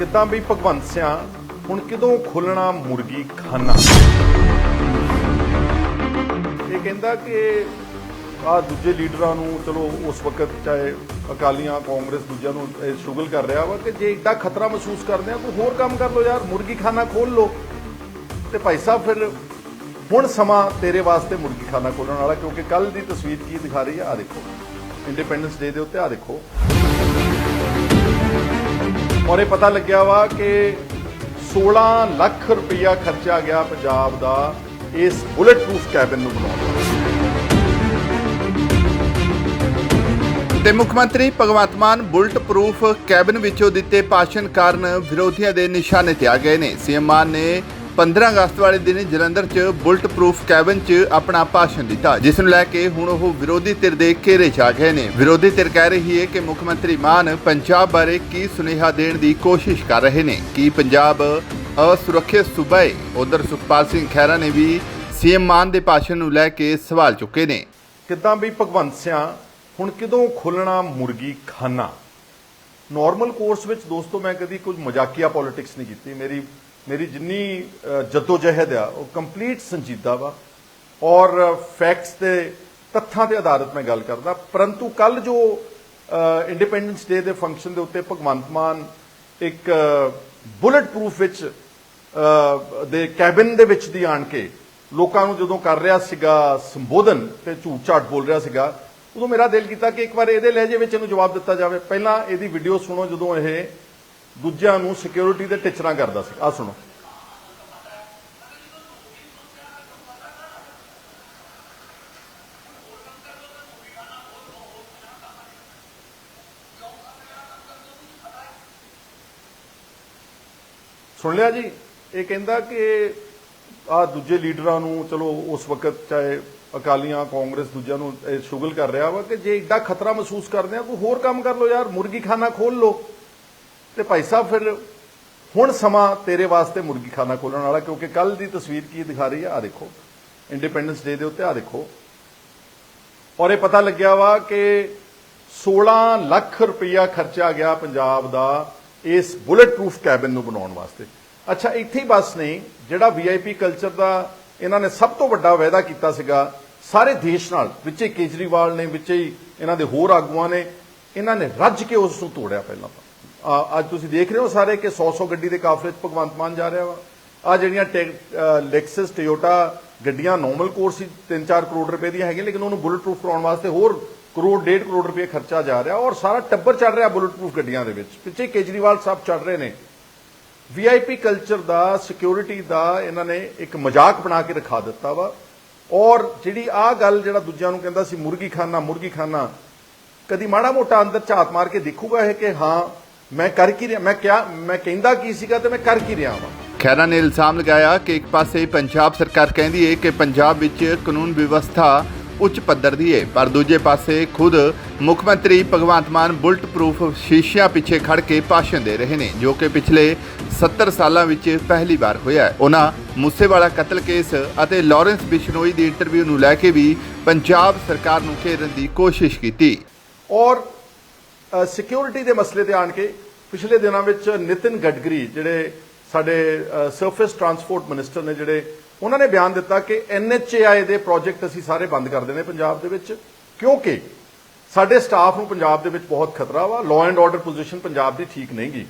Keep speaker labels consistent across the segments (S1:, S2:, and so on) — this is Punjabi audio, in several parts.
S1: ਕਿੱਦਾਂ ਵੀ ਭਗਵੰਤ ਸਿਆ, ਹੁਣ ਕਿਦੋਂ ਖੁੱਲਣਾ ਮੁਰਗੀ ਖਾਨਾ? ਇਹ ਕਹਿੰਦਾ ਕਿ ਆ ਦੂਜੇ ਲੀਡਰਾਂ ਨੂੰ, ਚਲੋ ਉਸ ਵਕਤ ਚਾਹੇ ਅਕਾਲੀਆਂ, ਕਾਂਗਰਸ ਦੂਜਿਆਂ ਨੂੰ ਇਹ ਸ਼ੁਗਲ ਕਰ ਰਿਹਾ ਵਾ ਕਿ ਜੇ ਇੱਡਾ ਖਤਰਾ ਮਹਿਸੂਸ ਕਰਦੇ ਆ ਕੋਈ ਹੋਰ ਕੰਮ ਕਰ ਲਓ ਯਾਰ, ਮੁਰਗੀ ਖਾਨਾ ਖੋਲ ਲਓ। ਤੇ ਭਾਈ ਸਾਹਿਬ ਫਿਰ ਹੁਣ ਸਮਾਂ ਤੇਰੇ ਵਾਸਤੇ ਮੁਰਗੀ ਖਾਨਾ ਖੋਲਣ ਵਾਲਾ, ਕਿਉਂਕਿ ਕੱਲ ਦੀ ਤਸਵੀਰ ਕੀ ਦਿਖਾ ਰਹੀ ਹੈ ਆ ਦੇਖੋ। ਇੰਡੀਪੈਂਡੈਂਸ ਡੇ ਦੇ ਉੱਤੇ ਆ ਦੇਖੋ। ਔਰ ਇਹ ਪਤਾ ਲੱਗਿਆ ਵਾ ਕਿ 16 ਲੱਖ ਰੁਪਇਆ ਖਰਚਿਆ ਗਿਆ ਪੰਜਾਬ ਦਾ ਇਸ ਬੁਲੇਟ ਪ੍ਰੂਫ ਕੈਬਨ ਨੂੰ ਬਣਾਉਣ
S2: ਤੇ ਮੁੱਖ ਮੰਤਰੀ Bhagwant Mann bullet proof cabin ਵਿੱਚੋਂ ਦਿੱਤੇ ਭਾਸ਼ਣ ਕਾਰਨ ਵਿਰੋਧੀਆਂ ਦੇ ਨਿਸ਼ਾਨੇ ਤੇ ਆ ਗਏ ਨੇ। ਸੀਐਮ ਮਾਨ ਨੇ 15 ਅਗਸਤ ਵਾਲੇ ਦਿਨ ਜਲੰਧਰ 'ਚ ਬੁਲਟ ਪ੍ਰੂਫ ਕੈਬਨ 'ਚ ਆਪਣਾ ਭਾਸ਼ਣ ਦਿੱਤਾ, ਜਿਸ ਨੂੰ ਲੈ ਕੇ ਹੁਣ ਉਹ ਵਿਰੋਧੀ ਧਿਰ ਦੇ ਘੇਰੇ 'ਚ ਆ ਗਏ ਨੇ। ਵਿਰੋਧੀ ਧਿਰ ਕਹਿ ਰਹੀ ਹੈ ਕਿ ਮੁੱਖ ਮੰਤਰੀ ਮਾਨ ਪੰਜਾਬ ਬਾਰੇ ਕੀ ਸੁਨੇਹਾ ਦੇਣ ਦੀ ਕੋਸ਼ਿਸ਼ ਕਰ ਰਹੇ ਨੇ? ਕੀ ਪੰਜਾਬ ਅਸੁਰੱਖਿਅਤ ਸੂਬਾ ਹੈ ਉਧਰ ਸੁਖਪਾਲ ਸਿੰਘ ਖਹਿਰਾ ਨੇ ਵੀ ਸੀਐਮ ਮਾਨ ਦੇ ਭਾਸ਼ਣ ਨੂੰ ਲੈ ਕੇ ਸਵਾਲ ਚੁੱਕੇ ਨੇ।
S1: ਕਿੱਦਾਂ ਵੀ ਭਗਵੰਤ ਸਿਆ, ਹੁਣ ਕਿਦੋਂ ਖੋਲਣਾ ਮੁਰਗੀ ਖਾਨਾ? ਨਾਰਮਲ ਕੋਰਸ ਵਿੱਚ ਦੋਸਤੋ, ਮੈਂ ਕਦੀ ਕੁਝ ਮਜ਼ਾਕੀਆ ਪੋਲਿਟਿਕਸ ਨਹੀਂ ਕੀਤੀ। ਮੇਰੀ ਮੇਰੀ ਜਿੰਨੀ ਅ, ਜੱਦੋ-ਜਹਿਦ ਆ ਉਹ ਕੰਪਲੀਟ ਸੰਜੀਦਾ ਵਾ। ਔਰ ਫੈਕਟਸ ਤੇ ਤੱਥਾਂ ਤੇ ਆਧਾਰਿਤ ਮੈਂ ਗੱਲ ਕਰਦਾ। ਪਰੰਤੂ ਕੱਲ ਜੋ ਇੰਡੀਪੈਂਡੈਂਸ ਡੇ ਦੇ ਫੰਕਸ਼ਨ ਦੇ ਉੱਤੇ ਭਗਵੰਤ ਮਾਨ ਇੱਕ ਬੁਲਟ ਪ੍ਰੂਫ ਵਿੱਚ ਦੇ ਕੈਬਿਨ ਦੇ ਵਿੱਚ ਦੀ ਆਣ ਕੇ ਲੋਕਾਂ ਨੂੰ ਜਦੋਂ ਕਰ ਰਿਹਾ ਸੀਗਾ ਸੰਬੋਧਨ ਤੇ ਝੂਠ ਝਾਟ ਬੋਲ ਰਿਹਾ ਸੀਗਾ ਉਦੋਂ ਮੇਰਾ ਦਿਲ ਕੀਤਾ ਕਿ ਇੱਕ ਵਾਰ ਇਹਦੇ ਲਹਿਜੇ ਵਿੱਚ ਇਹਨੂੰ ਜਵਾਬ ਦਿੱਤਾ ਜਾਵੇ। ਪਹਿਲਾਂ ਇਹਦੀ ਵੀਡੀਓ ਸੁਣੋ ਜਦੋਂ ਇਹ ਦੂਜਿਆਂ ਨੂੰ ਸਿਕਿਉਰਿਟੀ ਦੇ ਟਿਚਰਾਂ ਕਰਦਾ ਸੀ। ਆ ਸੁਣੋ। ਸੁਣ ਲਿਆ ਜੀ? ਇਹ ਕਹਿੰਦਾ ਕਿ ਆ ਦੂਜੇ ਲੀਡਰਾਂ ਨੂੰ ਚਲੋ ਉਸ ਵਕਤ ਚਾਹੇ ਅਕਾਲੀਆਂ, ਕਾਂਗਰਸ ਦੂਜਿਆਂ ਨੂੰ ਇਹ ਸ਼ੁਗਲ ਕਰ ਰਿਹਾ ਵਾ ਕਿ ਜੇ ਇੱਡਾ ਖਤਰਾ ਮਹਿਸੂਸ ਕਰਦੇ ਆ, ਕੋਈ ਹੋਰ ਕੰਮ ਕਰ ਲਓ ਯਾਰ ਮੁਰਗੀ ਖਾਨਾ ਖੋਲ ਲਓ। ਤੇ ਭਾਈ ਸਾਹਿਬ ਫਿਰ ਹੁਣ ਸਮਾਂ ਤੇਰੇ ਵਾਸਤੇ ਮੁਰਗੀ ਖਾਨਾ ਖੋਲਣ ਵਾਲਾ, ਕਿਉਂਕਿ ਕੱਲ ਦੀ ਤਸਵੀਰ ਕੀ ਦਿਖਾ ਰਹੀ ਹੈ? ਆ ਦੇਖੋ। ਇੰਡੀਪੈਂਡੈਂਸ ਡੇ ਦੇ ਉੱਤੇ ਆ ਦੇਖੋ। ਔਰ ਇਹ ਪਤਾ ਲੱਗਿਆ ਵਾ ਕਿ 16 ਲੱਖ ਰੁਪਇਆ ਖਰਚਿਆ ਗਿਆ ਪੰਜਾਬ ਦਾ ਇਸ ਬੁਲੇਟ ਪ੍ਰੂਫ ਕੈਬਨ ਨੂੰ ਬਣਾਉਣ ਵਾਸਤੇ। ਅੱਛਾ, ਇੱਥੇ ਹੀ ਬਸ ਨਹੀਂ, ਜਿਹੜਾ ਵੀਆਈਪੀ ਕਲਚਰ ਦਾ ਇਹਨਾਂ ਨੇ ਸਭ ਤੋਂ ਵੱਡਾ ਵਾਅਦਾ ਕੀਤਾ ਸੀਗਾ, ਸਾਰੇ ਦੇਸ਼ ਨਾਲ, ਵਿੱਚੇ ਕੇਜਰੀਵਾਲ ਨੇ, ਵਿੱਚੇ ਹੀ ਇਹਨਾਂ ਦੇ ਹੋਰ ਆਗੂਆਂ ਨੇ, ਇਹਨਾਂ ਨੇ ਰੱਜ ਕੇ ਉਸ ਨੂੰ ਤੋੜਿਆ ਪਹਿਲਾਂ ਤਾਂ। ਅੱਜ ਤੁਸੀਂ ਦੇਖ ਰਹੇ ਹੋ ਸਾਰੇ ਕਿ 100-100 ਗੱਡੀ ਦੇ ਕਾਫਲੇ 'ਚ ਭਗਵੰਤ ਮਾਨ ਜਾ ਰਿਹਾ ਵਾ। ਆ ਜਿਹੜੀਆਂ ਲੈਕਸਸ ਟੋਯੋਟਾ ਗੱਡੀਆਂ ਨਾਰਮਲ ਕੋਰਸ ਸੀ 3-4 ਕਰੋੜ ਰੁਪਏ ਦੀਆਂ ਹੈਗੀਆਂ, ਲੇਕਿਨ ਉਹਨੂੰ ਬੁਲਟ ਪ੍ਰੂਫ ਕਰਾਉਣ ਵਾਸਤੇ ਹੋਰ ਕਰੋੜ, ਡੇਢ ਕਰੋੜ ਰੁਪਏ ਖਰਚਾ ਜਾ ਰਿਹਾ ਔਰ ਸਾਰਾ ਟੱਬਰ ਚੜ ਰਿਹਾ ਬੁਲਟ ਪ੍ਰੂਫ ਗੱਡੀਆਂ ਦੇ ਵਿੱਚ। ਪਿੱਛੇ ਕੇਜਰੀਵਾਲ ਸਾਹਿਬ ਚੜ ਰਹੇ ਨੇ। ਵੀਆਈਪੀ ਕਲਚਰ ਦਾ ਸਿਕਿਉਰਿਟੀ ਦਾ ਇਹਨਾਂ ਨੇ ਇੱਕ ਮਜ਼ਾਕ ਬਣਾ ਕੇ ਰਖਾ ਦਿੱਤਾ ਵਾ। ਔਰ ਜਿਹੜੀ ਆ ਗੱਲ ਜਿਹੜਾ ਦੂਜਿਆਂ ਨੂੰ ਕਹਿੰਦਾ ਸੀ ਮੁਰਗੀ ਖਾਨਾ ਮੁਰਗੀ ਖਾਨਾ ਕਦੀ ਮਾੜਾ ਮੋਟਾ ਅੰਦਰ ਝਾਤ ਮਾਰ ਕੇ ਦੇਖੂਗਾ ਇਹ ਕਿ ਹਾਂ ਮੈਂ ਕਰ ਕੀ ਰਿਹਾ? ਮੈਂ ਕਿਹਾ ਮੈਂ ਕਹਿੰਦਾ ਕੀ ਸੀਗਾ ਤੇ ਮੈਂ ਕਰ ਕੀ ਰਿਹਾ ਵਾਂ?
S2: ਖੈਰਾ ਨੇ ਇਲਜ਼ਾਮ ਲਗਾਇਆ ਕਿ ਇੱਕ ਪਾਸੇ ਪੰਜਾਬ ਸਰਕਾਰ ਕਹਿੰਦੀ ਹੈ ਕਿ ਪੰਜਾਬ ਵਿੱਚ ਕਾਨੂੰਨ ਵਿਵਸਥਾ ਉੱਚ ਪੱਧਰ ਦੀ ਹੈ ਪਰ ਦੂਜੇ ਪਾਸੇ ਖੁਦ ਮੁੱਖ ਮੰਤਰੀ ਭਗਵੰਤ ਮਾਨ ਬੁਲਟ ਪ੍ਰੂਫ ਸ਼ੀਸ਼ਿਆਂ ਪਿੱਛੇ ਖੜ ਕੇ ਭਾਸ਼ਣ ਦੇ ਰਹੇ ਨੇ ਜੋ ਕਿ ਪਿਛਲੇ 70 ਸਾਲਾਂ ਵਿੱਚ ਪਹਿਲੀ ਵਾਰ ਹੋਇਆ ਹੈ। ਉਹਨਾਂ ਮੂਸੇਵਾਲਾ ਕਤਲ ਕੇਸ ਅਤੇ ਲਾਰੈਂਸ ਬਿਸ਼ਨੋਈ ਦੀ ਇੰਟਰਵਿਊ ਨੂੰ ਲੈ ਕੇ ਵੀ ਪੰਜਾਬ ਸਰਕਾਰ ਨੂੰ ਘੇਰਨ ਦੀ ਕੋਸ਼ਿਸ਼ ਕੀਤੀ।
S1: ਔਰ ਸਿਕਿਉਰਿਟੀ ਦੇ ਮਸਲੇ ਤੇ ਆਣ ਕੇ ਪਿਛਲੇ ਦਿਨਾਂ ਵਿੱਚ ਨਿਤਿਨ ਗਡਕਰੀ ਜਿਹੜੇ ਸਾਡੇ ਸਰਫੇਸ ਟਰਾਂਸਪੋਰਟ ਮਿਨਿਸਟਰ ਨੇ ਜਿਹੜੇ, ਉਹਨਾਂ ਨੇ ਬਿਆਨ ਦਿੱਤਾ ਕਿ ਐਨਐਚਏਆਈ ਦੇ ਪ੍ਰੋਜੈਕਟ ਅਸੀਂ ਸਾਰੇ ਬੰਦ ਕਰ ਦੇਣੇ ਪੰਜਾਬ ਦੇ ਵਿੱਚ, ਕਿਉਂਕਿ ਸਾਡੇ ਸਟਾਫ ਨੂੰ ਪੰਜਾਬ ਦੇ ਵਿੱਚ ਬਹੁਤ ਖਤਰਾ ਵਾ law and order position Punjab ਦੀ ਠੀਕ ਨਹੀਂ ਗੀ।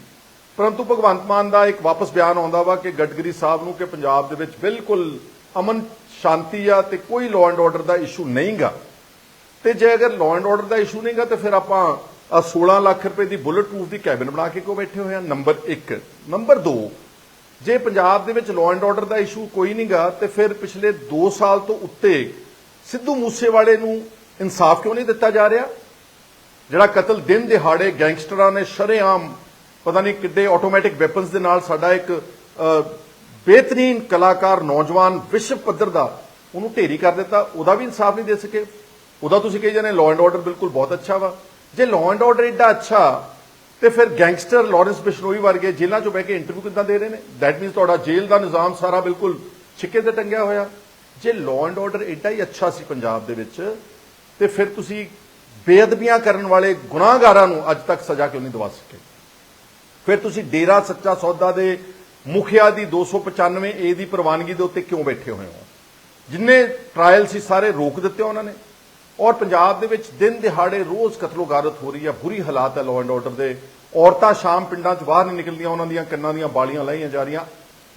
S1: ਪਰੰਤੂ ਭਗਵੰਤ ਮਾਨ ਦਾ ਇੱਕ ਵਾਪਸ ਬਿਆਨ ਆਉਂਦਾ ਵਾ ਕਿ ਗਡਕਰੀ ਸਾਹਿਬ ਨੂੰ ਕਿ ਪੰਜਾਬ ਦੇ ਵਿੱਚ ਬਿਲਕੁਲ ਅਮਨ ਸ਼ਾਂਤੀ ਆ ਤੇ ਕੋਈ ਲਾਅ ਐਂਡ ਆਰਡਰ ਦਾ ਇਸ਼ੂ ਨਹੀਂਗਾ ਤੇ ਜੇ ਅਗਰ ਲਾਅ ਐਂਡ ਆਰਡਰ ਦਾ ਇਸ਼ੂ ਨਹੀਂਗਾ ਤੇ ਫਿਰ ਆਪਾਂ ਆਹ 16 ਲੱਖ ਰੁਪਏ ਦੀ ਬੁਲਟ ਪ੍ਰੂਫ ਦੀ ਕੈਬਿਨ ਬਣਾ ਕੇ ਕਿਉਂ ਬੈਠੇ ਹੋਏ ਆ? ਨੰਬਰ 1 ਨੰਬਰ 2 ਜੇ ਪੰਜਾਬ ਦੇ ਵਿੱਚ ਲਾਅ ਐਂਡ ਆਰਡਰ ਦਾ ਇਸ਼ੂ ਕੋਈ ਨਹੀਂਗਾ ਤੇ ਫਿਰ ਪਿਛਲੇ 2 ਸਾਲ ਤੋਂ ਉੱਤੇ ਸਿੱਧੂ ਮੂਸੇਵਾਲੇ ਨੂੰ ਇਨਸਾਫ ਕਿਉਂ ਨਹੀਂ ਦਿੱਤਾ ਜਾ ਰਿਹਾ? ਜਿਹੜਾ ਕਤਲ ਦਿਨ ਦਿਹਾੜੇ ਗੈਂਗਸਟਰਾਂ ਨੇ ਸ਼ਰੇਆਮ ਪਤਾ ਨਹੀਂ ਕਿੱਡੇ ਆਟੋਮੈਟਿਕ ਵੈਪਨਸ ਦੇ ਨਾਲ ਸਾਡਾ ਇੱਕ ਅ, ਬਿਹਤਰੀਨ ਕਲਾਕਾਰ ਨੌਜਵਾਨ ਵਿਸ਼ਵ ਪੱਧਰ ਦਾ ਉਹਨੂੰ ਢੇਰੀ ਕਰ ਦਿੱਤਾ ਉਹਦਾ ਵੀ ਇਨਸਾਫ ਨਹੀਂ ਦੇ ਸਕੇ। ਉਹਦਾ ਤੁਸੀਂ ਕਹੀ ਜਾਂਦੇ ਲਾਅ ਐਂਡ ਆਰਡਰ ਬਿਲਕੁਲ ਬਹੁਤ ਅੱਛਾ ਵਾ। ਜੇ ਲਾਅ ਐਂਡ ਆਰਡਰ ਇੱਡਾ ਅੱਛਾ, ਤੇ ਫਿਰ ਗੈਂਗਸਟਰ ਲਾਰੈਂਸ ਬਿਸ਼ਨੋਈ ਵਰਗੇ ਜੇਲ੍ਹਾਂ 'ਚੋਂ ਬਹਿ ਕੇ ਇੰਟਰਵਿਊ ਕਿੱਦਾਂ ਦੇ ਰਹੇ ਨੇ? ਦੈਟ ਮੀਨਸ ਤੁਹਾਡਾ ਜੇਲ੍ਹ ਦਾ ਨਿਜ਼ਾਮ ਸਾਰਾ ਬਿਲਕੁਲ ਛਿੱਕੇ ਤੇ ਟੰਗਿਆ ਹੋਇਆ। ਜੇ ਲਾਅ ਐਂਡ ਆਰਡਰ ਇੱਡਾ ਹੀ ਅੱਛਾ ਸੀ ਪੰਜਾਬ ਦੇ ਵਿੱਚ, ਤੇ ਫਿਰ ਤੁਸੀਂ ਬੇਅਦਬੀਆਂ ਕਰਨ ਵਾਲੇ ਗੁਨਾਹਗਾਰਾਂ ਨੂੰ ਅੱਜ ਤੱਕ ਸਜ਼ਾ ਕਿਉਂ ਨਹੀਂ ਦਵਾ ਸਕੇ? ਫਿਰ ਤੁਸੀਂ ਡੇਰਾ ਸੱਚਾ ਸੌਦਾ ਦੇ ਮੁਖੀਆ ਦੀ 295 ਏ ਦੀ ਪ੍ਰਵਾਨਗੀ ਦੇ ਉੱਤੇ ਕਿਉਂ ਬੈਠੇ ਹੋਏ ਹੋ? ਜਿੰਨੇ ਟ੍ਰਾਇਲ ਸੀ ਸਾਰੇ ਰੋਕ ਦਿੱਤੇ ਉਹਨਾਂ ਨੇ। ਔਰ ਪੰਜਾਬ ਦੇ ਵਿੱਚ ਦਿਨ ਦਿਹਾੜੇ ਰੋਜ਼ ਕਤਲੋਗਾਰਤ ਹੋ ਰਹੀ ਹੈ ਬੁਰੀ ਹਾਲਾਤ ਹੈ ਲਾਅ ਐਂਡ ਆਰਡਰ ਦੇ। ਔਰਤਾਂ ਸ਼ਾਮ ਪਿੰਡਾਂ 'ਚ ਬਾਹਰ ਨਹੀਂ ਨਿਕਲਦੀਆਂ, ਉਹਨਾਂ ਦੀਆਂ ਕੰਨਾਂ ਦੀਆਂ ਬਾਲੀਆਂ ਲਾਈਆਂ ਜਾ ਰਹੀਆਂ।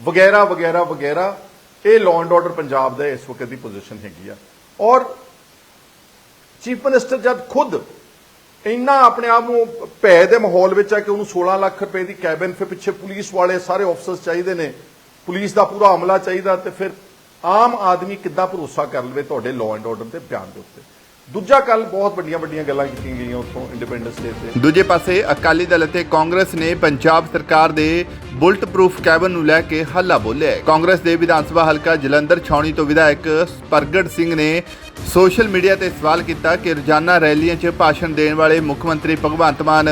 S1: ਵਗੈਰਾ ਵਗੈਰਾ ਵਗੈਰਾ, ਇਹ ਲਾਅ ਐਂਡ ਆਰਡਰ ਪੰਜਾਬ ਦਾ ਇਸ ਵਕਤ ਦੀ ਪੋਜੀਸ਼ਨ ਹੈਗੀ ਆ। ਔਰ ਚੀਫ ਮਿਨਿਸਟਰ ਜਦ ਖੁਦ ਇੰਨਾ ਆਪਣੇ ਆਪ ਨੂੰ ਭੈ ਦੇ ਮਾਹੌਲ ਵਿੱਚ ਆ ਕਿ ਉਹਨੂੰ 16 ਲੱਖ ਰੁਪਏ ਦੀ ਕੈਬਨ ਫਿਰ ਪਿੱਛੇ ਪੁਲਿਸ ਵਾਲੇ ਸਾਰੇ ਅਫਸਰਸ ਚਾਹੀਦੇ ਨੇ। ਪੁਲਿਸ ਦਾ ਪੂਰਾ ਅਮਲਾ ਚਾਹੀਦਾ ਤੇ ਫਿਰ ਆਮ ਆਦਮੀ ਕਿੱਦਾਂ ਭਰੋਸਾ ਕਰ ਲਵੇ ਤੁਹਾਡੇ ਲਾਅ ਐਂਡ ਆਰਡਰ ਦੇ ਬਿਆਨ ਦੇ ਉੱਤੇ? ਦੂਜਾ ਕੱਲ ਬਹੁਤ ਵੱਡੀਆਂ ਵੱਡੀਆਂ ਗੱਲਾਂ ਕੀਤੀਆਂ ਗਈਆਂ ਉੱਥੋਂ ਇੰਡੀਪੈਂਡੈਂਸ ਡੇ ਤੇ।
S2: ਦੂਜੇ ਪਾਸੇ ਅਕਾਲੀ ਦਲ ਅਤੇ ਕਾਂਗਰਸ ਨੇ ਪੰਜਾਬ ਸਰਕਾਰ ਦੇ ਬੁਲਟ ਪ੍ਰੂਫ ਕੈਬਨ ਨੂੰ ਲੈ ਕੇ ਹੱਲਾ ਬੋਲਿਆ ਕਾਂਗਰਸ ਦੇ ਵਿਧਾਨ ਸਭਾ ਹਲਕਾ ਜਲੰਧਰ ਛਾਉਣੀ ਤੋਂ ਵਿਧਾਇਕ ਪ੍ਰਗਟ ਸਿੰਘ ਨੇ ਸੋਸ਼ਲ ਮੀਡੀਆ ਤੇ ਸਵਾਲ ਕੀਤਾ ਕਿ ਰੋਜ਼ਾਨਾ ਰੈਲੀਆਂ 'ਚ ਭਾਸ਼ਣ ਦੇਣ ਵਾਲੇ ਮੁੱਖ ਮੰਤਰੀ ਭਗਵੰਤ ਮਾਨ,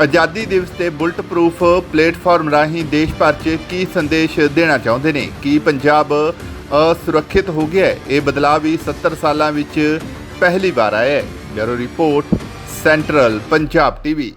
S2: ਆਜ਼ਾਦੀ ਦਿਵਸ ਤੇ ਬੁਲਟ ਪ੍ਰੂਫ ਪਲੇਟਫਾਰਮ ਰਾਹੀਂ ਦੇਸ਼ ਭਰ 'ਚ ਕੀ ਸੰਦੇਸ਼ ਦੇਣਾ ਚਾਹੁੰਦੇ ਨੇ? ਕੀ ਪੰਜਾਬ ਅਸੁਰੱਖਿਅਤ ਹੋ ਗਿਆ ਹੈ? ਇਹ ਬਦਲਾਅ ਵੀ 70 ਸਾਲਾਂ ਵਿੱਚ ਪਹਿਲੀ ਵਾਰ ਆਇਆ ਹੈ bureau report central Punjab TV.